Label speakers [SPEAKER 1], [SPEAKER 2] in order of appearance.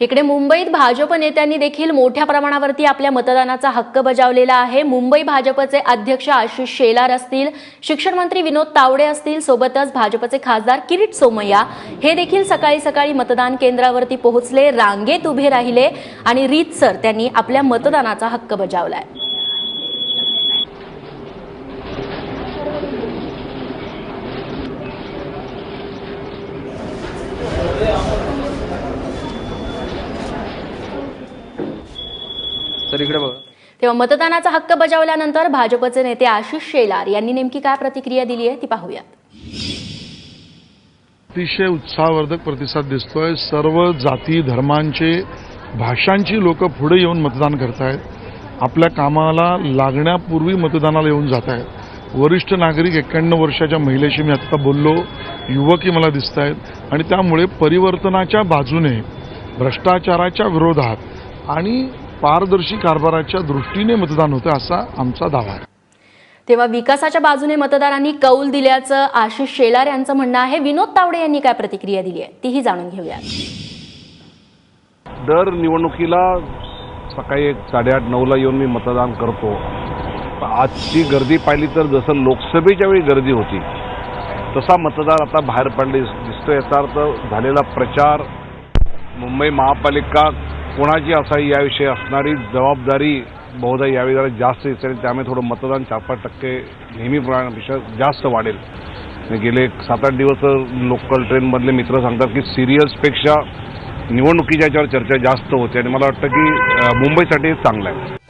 [SPEAKER 1] इकडे मुंबईत भाजप नेत्यांनी देखील मोठ्या प्रमाणावरती आपल्या मतदानाचा हक्क बजावलेला आहे. मुंबई भाजपचे अध्यक्ष आशिष शेलार असतील शिक्षण मंत्री विनोद तावडे असतील सोबतच भाजपचे खासदार किरीट सोमय्या हे देखील सकाळी सकाळी मतदान केंद्रावरती पोहोचले रांगेत उभे राहिले आणि रीतसर त्यांनी आपल्या मतदानाचा हक्क बजावलाय.
[SPEAKER 2] तर इकडे बघा.
[SPEAKER 1] तेव्हा मतदानाचा हक्क बजावल्यानंतर भाजपचे नेते आशिष शेलार यांनी नेमकी काय प्रतिक्रिया दिली आहे ती पाहूयात.
[SPEAKER 3] अतिशय उत्साहवर्धक प्रतिसाद दिसतोय. सर्व जाती धर्मांचे भाषांची लोक पुढे येऊन मतदान करतायत. आपल्या कामाला लागण्यापूर्वी मतदानाला येऊन जात आहेत वरिष्ठ नागरिक एक्क्याण्णव वर्षाच्या महिलेशी मी आत्ता बोललो. युवकही मला दिसत आहेत आणि त्यामुळे परिवर्तनाच्या बाजूने भ्रष्टाचाराच्या विरोधात आणि पारदर्शी कारभाराच्या दृष्टीने मतदान होतं असा आमचा दावा आहे.
[SPEAKER 1] तेव्हा विकासाच्या बाजूने मतदारांनी कौल दिल्याचं आशिष शेलार यांचं म्हणणं आहे. विनोद तावडे यांनी काय प्रतिक्रिया दिली आहे? तीही जाणून घेऊयात.
[SPEAKER 4] दर निवडणुकीला सकाळी एक साडेआठ नऊला येऊन मी मतदान करतो. आजची गर्दी पाहिली तर जसं लोकसभेच्या वेळी गर्दी होती तसा मतदार आता बाहेर पडले दिसतो याचा अर्थ झालेला प्रचार मुंबई महापालिका कोणाची असावी याविषयी असणारी जबाबदारी बहुधा यावेळी जरा जास्त दिसेल. त्यामुळे थोडं मतदान चार पाच टक्के नेहमीप्रमाणेपेक्षा जास्त वाढेल. गेले एक सात आठ दिवस लोकल ट्रेनमधले मित्र सांगतात की सिरियल्सपेक्षा निवडणुकीच्या याच्यावर चर्चा जास्त होते. आणि मला वाटतं की मुंबईसाठी चांगलं आहे.